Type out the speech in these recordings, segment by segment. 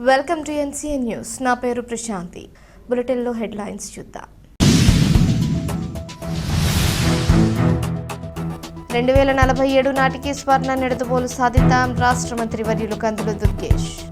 Welcome to NCN news. నా పేరు ప్రశాంతి. బులెటిన్లో హెడ్లైన్స్ చూద్దాం. రెండు వేల నలభై ఏడు నాటికి స్వర్ణ నిడదవోలు సాధిద్దాం రాష్ట్ర మంత్రి వర్యులు కందులు దుర్గేష్.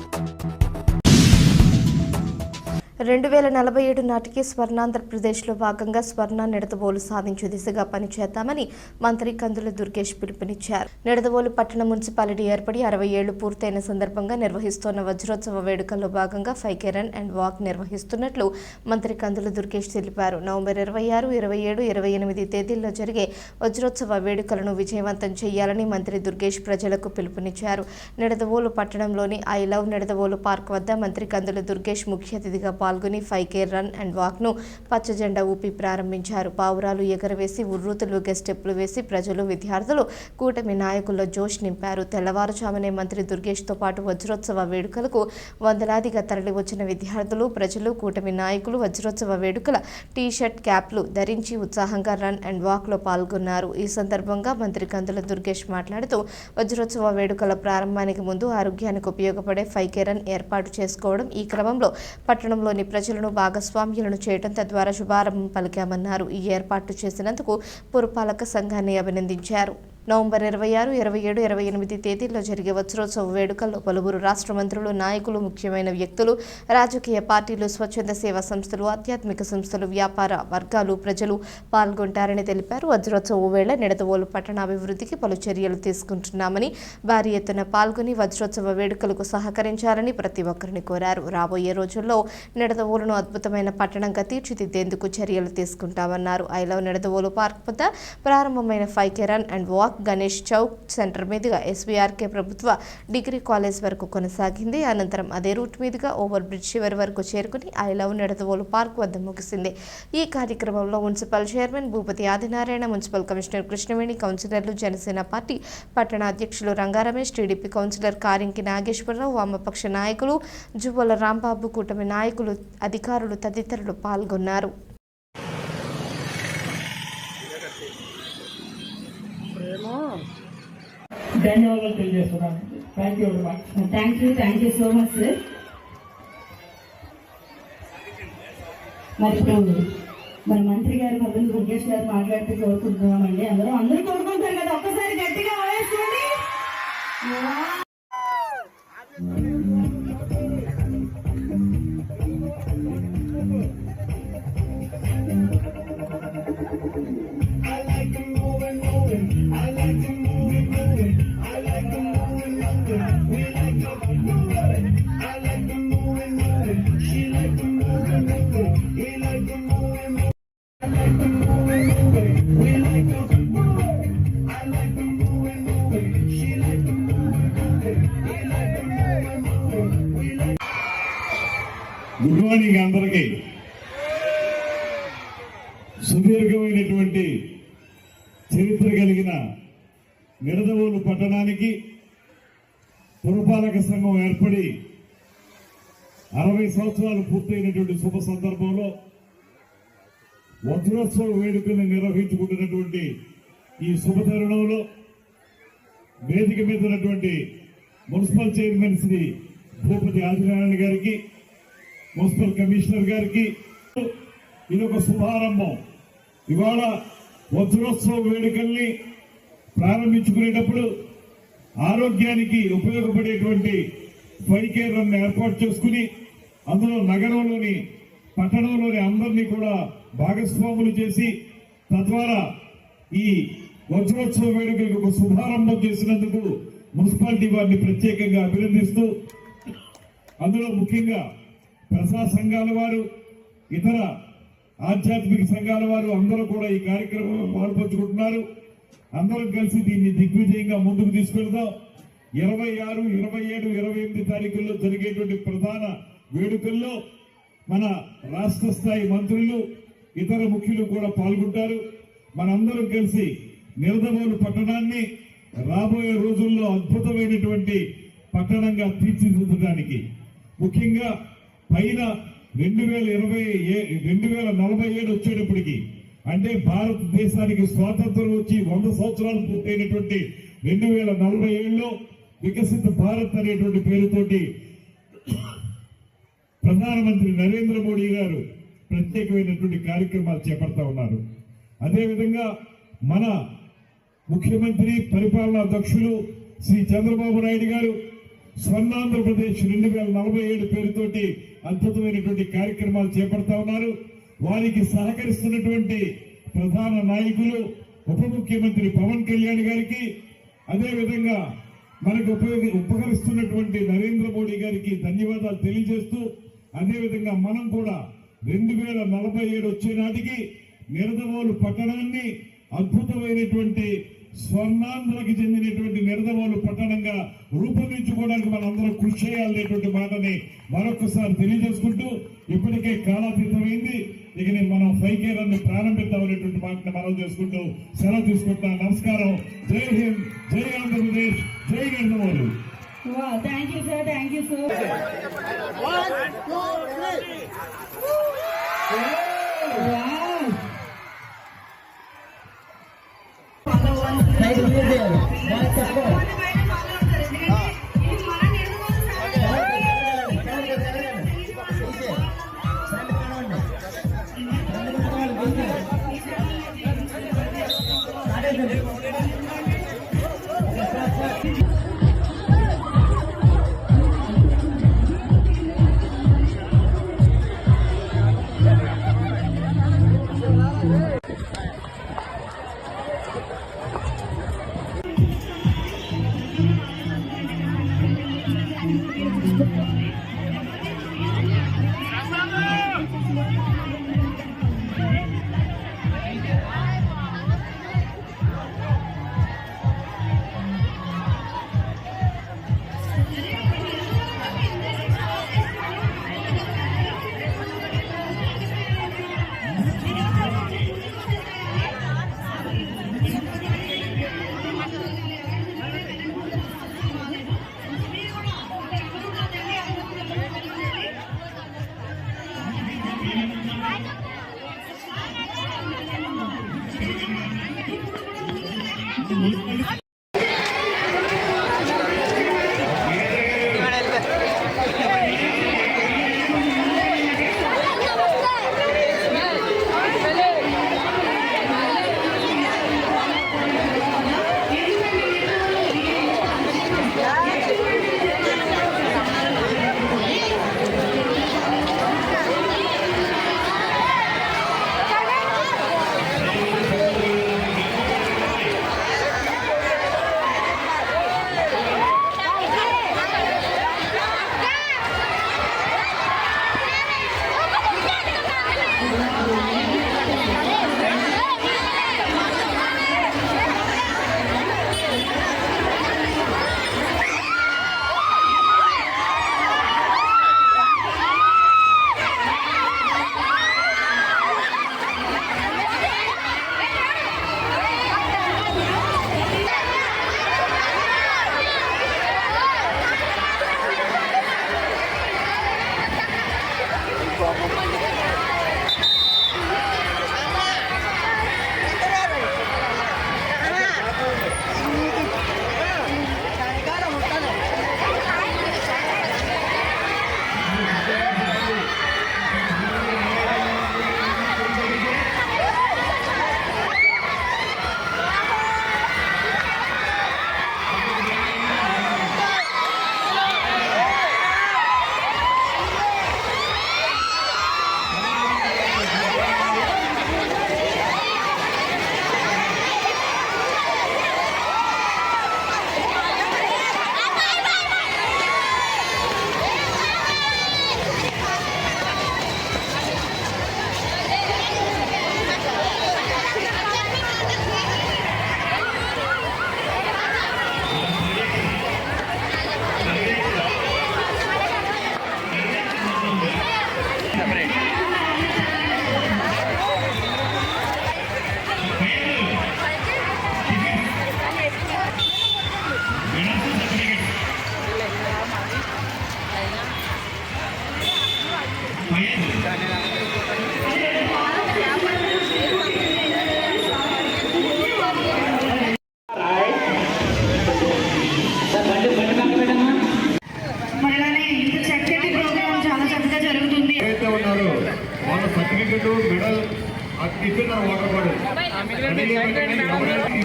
రెండు వేల నలభై ఏడు నాటికి స్వర్ణాంధ్రప్రదేశ్లో భాగంగా స్వర్ణ నిడదవోలు సాధించే దిశగా పనిచేద్దామని మంత్రి కందుల దుర్గేష్ పిలుపునిచ్చారు. నిడదవోలు పట్టణ మున్సిపాలిటీ ఏర్పడి అరవై ఏళ్ళు పూర్తయిన సందర్భంగా నిర్వహిస్తున్న వజ్రోత్సవ వేడుకల్లో భాగంగా ఫైవ్ రన్ అండ్ వాక్ నిర్వహిస్తున్నట్లు మంత్రి కందుల దుర్గేష్ తెలిపారు. నవంబర్ ఇరవై ఆరు ఇరవై ఏడు ఇరవై ఎనిమిది తేదీల్లో జరిగే వజ్రోత్సవ వేడుకలను విజయవంతం చేయాలని మంత్రి దుర్గేష్ ప్రజలకు పిలుపునిచ్చారు. నిడదవోలు పట్టణంలోని ఐ లవ్ నిడదవోలు పార్క్ వద్ద మంత్రి కందుల దుర్గేష్ ముఖ్య అతిథిగా పాల్గొని ఫైవ్ కే రన్ అండ్ వాక్ను పచ్చజెండా ఊపి ప్రారంభించారు. పావురాలు ఎగరవేసి ఉర్రూతులు గెస్టెప్లు వేసి ప్రజలు విద్యార్థులు కూటమి నాయకుల్లో జోష్ నింపారు. తెల్లవారుజామునే మంత్రి దుర్గేష్తో పాటు వజ్రోత్సవ వేడుకలకు వందలాదిగా తరలివచ్చిన విద్యార్థులు ప్రజలు కూటమి నాయకులు వజ్రోత్సవ వేడుకల టీ షర్ట్ క్యాప్లు ధరించి ఉత్సాహంగా రన్ అండ్ వాక్లో పాల్గొన్నారు. ఈ సందర్భంగా మంత్రి కందుల దుర్గేష్ మాట్లాడుతూ వజ్రోత్సవ వేడుకల ప్రారంభానికి ముందు ఆరోగ్యానికి ఉపయోగపడే ఫైవ్ కే రన్ ఏర్పాటు చేసుకోవడం ఈ క్రమంలో పట్టణంలో పట్టణంలోని ప్రజలను భాగస్వామ్యులను చేయడం తద్వారా శుభారంభం పలికామన్నారు. ఈ ఏర్పాటు చేసినందుకు పురపాలక సంఘాన్ని అభినందించారు. నవంబర్ ఇరవై ఆరు ఇరవై ఏడు ఇరవై ఎనిమిది తేదీల్లో జరిగే వజ్రోత్సవ వేడుకల్లో పలువురు రాష్ట్ర మంత్రులు నాయకులు ముఖ్యమైన వ్యక్తులు రాజకీయ పార్టీలు స్వచ్ఛంద సేవా సంస్థలు ఆధ్యాత్మిక సంస్థలు వ్యాపార వర్గాలు ప్రజలు పాల్గొంటారని తెలిపారు. వజ్రోత్సవ వేళ నిడదవోలు పట్టణాభివృద్ధికి పలు చర్యలు తీసుకుంటున్నామని భారీ ఎత్తున పాల్గొని వజ్రోత్సవ వేడుకలకు సహకరించాలని ప్రతి ఒక్కరిని కోరారు. రాబోయే రోజుల్లో నిడదవోలును అద్భుతమైన పట్టణంగా తీర్చిదిద్దేందుకు చర్యలు తీసుకుంటామన్నారు. ఐ లవ్ నిడదవోలు పార్క్ వద్ద ప్రారంభమైన five K run and walk Ganesh chowk centre మీదుగా ఎస్వీఆర్కే ప్రభుత్వ డిగ్రీ కాలేజ్ వరకు కొనసాగింది. అనంతరం అదే రూట్ మీదుగా ఓవర్ బ్రిడ్జ్ చివరి వరకు చేరుకుని ఐ లవ్ నిడదవోలు పార్క్ వద్ద ముగిసింది. ఈ కార్యక్రమంలో municipal chairman Bhupathi Adinarayana municipal commissioner Krishnaveni కౌన్సిలర్లు జనసేన పార్టీ పట్టణ అధ్యక్షులు రంగారమేష్ టీడీపీ కౌన్సిలర్ కారింకి నాగేశ్వరరావు వామపక్ష నాయకులు జువ్వల రాంబాబు కూటమి నాయకులు అధికారులు తదితరులు పాల్గొన్నారు. ధన్యవాదాలు తెలియజేస్తున్నాను. Thank you very much thank you thank you so much sir మరి ఇప్పుడు మన మంత్రి గారు మొదలు దుర్గేష్ గారు మాట్లాడితే కోరుకుంటున్నామండి. అందరూ అందరూ కోరుకుంటారు కదా ఒక్కసారి గట్టిగా ఆవేశండి గుడ్ అందరికీ. సుదీర్ఘమైనటువంటి చరిత్ర కలిగిన నిడదవోలు పట్టణానికి పురపాలక సంఘం ఏర్పడి అరవై సంవత్సరాలు పూర్తయినటువంటి శుభ సందర్భంలో వజ్రోత్సవ వేడుకలు నిర్వహించుకుంటున్నటువంటి ఈ శుభ తరుణంలో వేదిక మీద ఉన్నటువంటి మున్సిపల్ చైర్మన్ శ్రీ భూపతి ఆదినారాయణ గారికి మున్సిపల్ కమిషనర్ గారికి ఇది ఒక శుభారంభం. ఇవాళ వజ్రోత్సవ వేడుకల్ని ప్రారంభించుకునేటప్పుడు ఆరోగ్యానికి ఉపయోగపడేటువంటి ఫైవ్ రన్ ఏర్పాటు చేసుకుని అందులో నగరంలోని పట్టణంలోని అందరినీ కూడా భాగస్వాములు చేసి తద్వారా ఈ వజ్రోత్సవ వేడుకలకు ఒక శుభారంభం చేసినందుకు మున్సిపాలిటీ వారిని ప్రత్యేకంగా అభినందిస్తూ అందులో ముఖ్యంగా ప్రజా సంఘాల వారు ఇతర ఆధ్యాత్మిక సంఘాల వారు అందరూ కూడా ఈ కార్యక్రమంలో పాల్పంచుకుంటున్నారు. అందరం కలిసి దీన్ని దిగ్విజయంగా ముందుకు తీసుకెళ్దాం. ఇరవై ఆరు ఇరవై ఏడు ఇరవై ఎనిమిది తారీఖుల్లో జరిగేటువంటి ప్రధాన వేడుకల్లో మన రాష్ట్ర స్థాయి మంత్రులు ఇతర ముఖ్యులు కూడా పాల్గొంటారు. మనందరం కలిసి నిరదవోలు పట్టణాన్ని రాబోయే రోజుల్లో అద్భుతమైనటువంటి పట్టణంగా తీర్చిదిద్దడానికి. ముఖ్యంగా పైన రెండు వేల ఇరవై రెండు వేల నలభై ఏడు వచ్చేటప్పటికి అంటే భారతదేశానికి స్వాతంత్రం వచ్చి వంద సంవత్సరాలు పూర్తయినటువంటి రెండు వేల నలభై ఏడులో వికసిత భారత్ అనేటువంటి పేరుతోటి ప్రధానమంత్రి నరేంద్ర మోడీ గారు ప్రత్యేకమైనటువంటి కార్యక్రమాలు చేపడతా ఉన్నారు. అదేవిధంగా మన ముఖ్యమంత్రి పరిపాలనా అధ్యక్షులు శ్రీ చంద్రబాబు నాయుడు గారు స్వర్ణాంధ్రప్రదేశ్ రెండు వేల నలభై ఏడు పేరుతోటి అద్భుతమైనటువంటి కార్యక్రమాలు చేపడతా ఉన్నారు. వారికి సహకరిస్తున్నటువంటి ప్రధాన నాయకులు ఉప ముఖ్యమంత్రి పవన్ కళ్యాణ్ గారికి అదేవిధంగా మనకు ఉపయోగ ఉపకరిస్తున్నటువంటి నరేంద్ర మోడీ గారికి ధన్యవాదాలు తెలియజేస్తూ అదేవిధంగా మనం కూడా రెండు వేల నలభై ఏడు వచ్చే నాటికి నిరదవోలు పట్టణాన్ని అద్భుతమైనటువంటి స్వర్ణాంధ్రకి చెందినటువంటి నిరదవోలు పట్టణంగా రూపొందించుకోవడానికి మనందరం కృషి చేయాలనేటువంటి మాటని మరొకసారి తెలియజేసుకుంటూ ఇప్పటికే కాలాతీతమైంది. ఇక నేను మనం ఫైకేరాన్ని ప్రారంభిద్దామనేటువంటి మాటని మనం చేసుకుంటూ సెలవు తీసుకుంటున్నాం. నమస్కారం. జై హింద్ జై ఆంధ్రప్రదేశ్ జై Nidadavolu. Thank you sir thank you sir మరి అలానే ఇంత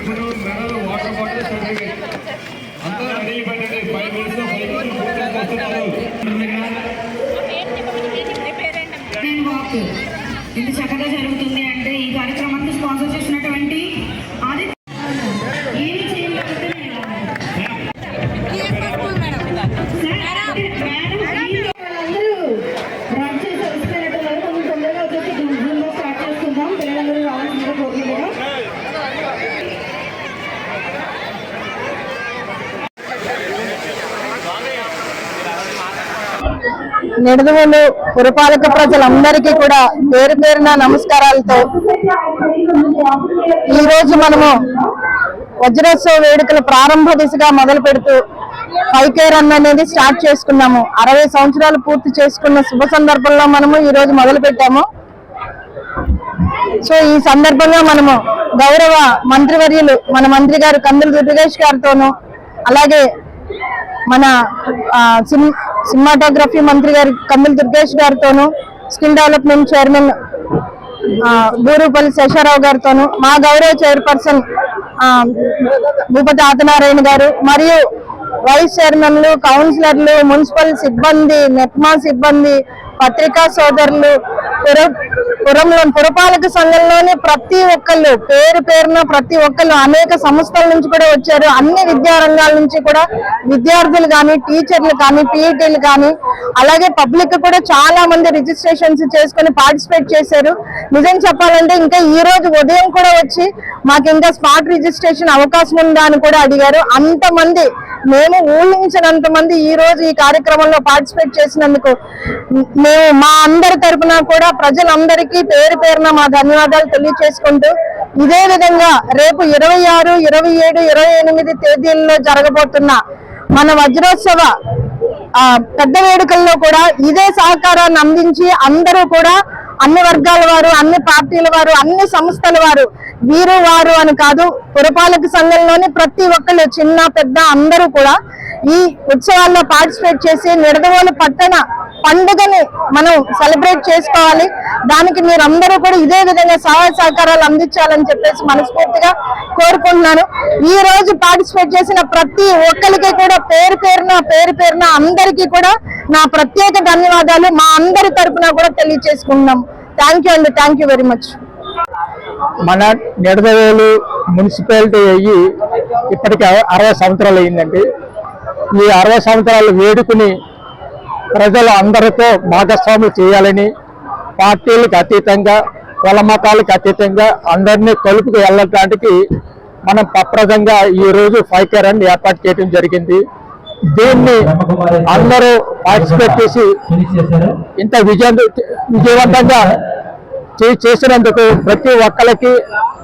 ఇప్పుడు మెడల్ వాటర్ బాటిల్ సర్టిఫికెట్. అంతా రెడీ పెట్టండి ఫైవ్ మినిట్స్ ఫైవ్ మినిట్స్ వస్తున్నారు గ్రీన్ వాక్ ఇంత చక్కగా జరుగుతుంది నిడదవోలు పురపాలక ప్రజలందరికీ కూడా పేరు పేరున నమస్కారాలతో ఈరోజు మనము వజ్రోత్సవ వేడుకల ప్రారంభ దిశగా మొదలు పెడుతూ పైకే రన్ అనేది స్టార్ట్ చేసుకున్నాము. అరవై సంవత్సరాలు పూర్తి చేసుకున్న శుభ సందర్భంలో మనము ఈరోజు మొదలు పెట్టాము. సో ఈ సందర్భంగా మనము గౌరవ మంత్రివర్యులు మన మంత్రి గారు కందులు దుర్గేష్ గారితోనూ అలాగే మన సినిమాటోగ్రఫీ మంత్రి గారి కమ్మిల్ దుర్గేష్ గారితోనూ స్కిల్ డెవలప్మెంట్ చైర్మన్ ఆ, శేషారావు గారితోనూ మా గౌరవ చైర్పర్సన్ భూపతి ఆతనారాయణ గారు మరియు వైస్ చైర్మన్లు కౌన్సిలర్లు మున్సిపల్ సిబ్బంది నెట్మా సిబ్బంది పత్రికా సోదరులు పురంలో పురపాలక సంఘంలోని ప్రతి ఒక్కళ్ళు పేరు పేరున ప్రతి ఒక్కళ్ళు అనేక సంస్థల నుంచి కూడా వచ్చారు. అన్ని విద్యారంగాల నుంచి కూడా విద్యార్థులు కానీ టీచర్లు కానీ పీఈటీలు కానీ అలాగే పబ్లిక్ కూడా చాలా మంది రిజిస్ట్రేషన్స్ చేసుకుని పార్టిసిపేట్ చేశారు. నిజం చెప్పాలంటే ఇంకా ఈ రోజు ఉదయం కూడా వచ్చి మాకు ఇంకా స్పాట్ రిజిస్ట్రేషన్ అవకాశం ఉందా అని కూడా అడిగారు. అంతమంది మేము ఊహించినంత మంది ఈ రోజు ఈ కార్యక్రమంలో పార్టిసిపేట్ చేసినందుకు మేము మా అందరి తరపున కూడా ప్రజలందరికీ పేరు పేరున మా ధన్యవాదాలు తెలియచేసుకుంటూ ఇదే విధంగా రేపు ఇరవై ఆరు ఇరవై ఏడు ఇరవై ఎనిమిది తేదీల్లో జరగబోతున్న మన వజ్రోత్సవ పెద్ద వేడుకల్లో కూడా ఇదే సహకారాన్ని అందించి అందరూ కూడా అన్ని వర్గాల వారు అన్ని పార్టీల వారు అన్ని సంస్థల వారు వీరు వారు అని కాదు పురపాలక సంఘంలోని ప్రతి ఒక్కళ్ళు చిన్న పెద్ద అందరూ కూడా ఈ ఉత్సవాల్లో పార్టిసిపేట్ చేసి నిడదవోలు పట్టణ పండుగని మనం సెలబ్రేట్ చేసుకోవాలి. దానికి మీరు అందరూ కూడా ఇదే విధంగా సహాయ సహకారాలు అందించాలని చెప్పేసి మనస్ఫూర్తిగా కోరుకుంటున్నాను. ఈ రోజు పార్టిసిపేట్ చేసిన ప్రతి ఒక్కరికి కూడా పేరు పేరున పేరు పేరున అందరికీ కూడా నా ప్రత్యేక ధన్యవాదాలు. మా అందరి తరఫున కూడా తెలియజేసుకుంటున్నాం థ్యాంక్ యూ అండి. థ్యాంక్ యూ వెరీ మచ్ మన నిడదవేలు మున్సిపాలిటీ అయ్యి ఇప్పటికే అరవై సంవత్సరాలు అయిందండి. ఈ అరవై సంవత్సరాలు వేడుకుని ప్రజలు అందరితో భాగస్వాములు చేయాలని పార్టీలకు అతీతంగా కుల మతాలకు అతీతంగా అందరినీ కలుపుకు వెళ్ళడానికి మనం పప్రదంగా ఈ రోజు కేర్ అని ఏర్పాటు చేయడం జరిగింది. దీన్ని అందరూ పార్టిసిపేట్ చేసి ఇంత విజయ విజయవంతంగా చేసినందుకు ప్రతి ఒక్కరికి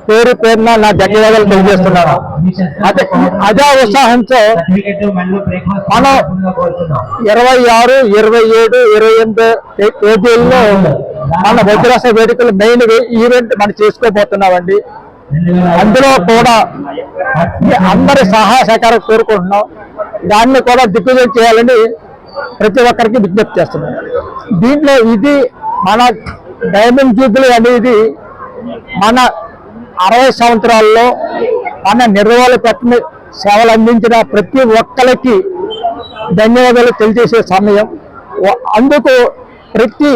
పేరు పేరున నా ధన్యవాదాలు తెలియజేస్తున్నాను. అదే అదే ఉత్సాహంతో మనం ఇరవై ఆరు ఇరవై ఏడు ఇరవై ఎనిమిది తేదీల్లో మన వజ్రాస వేడుకలు మెయిన్ ఈవెంట్ మనం చేసుకోబోతున్నామండి. అందులో కూడా అందరి సహాయ సహకారం కోరుకుంటున్నాం. దాన్ని కూడా దిగ్విజయం చేయాలని ప్రతి ఒక్కరికి విజ్ఞప్తి చేస్తున్నాం. దీంట్లో ఇది మన డైమండ్ జూబిలీ అనేది మన అరవై సంవత్సరాల్లో మన నిర్వహణ పెట్టిన సేవలు అందించిన ప్రతి ఒక్కరికి ధన్యవాదాలు తెలియజేసే సమయం. అందుకు ప్రతి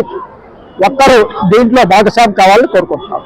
ఒక్కరూ దీంట్లో భాగస్వామి కావాలని కోరుకుంటున్నాను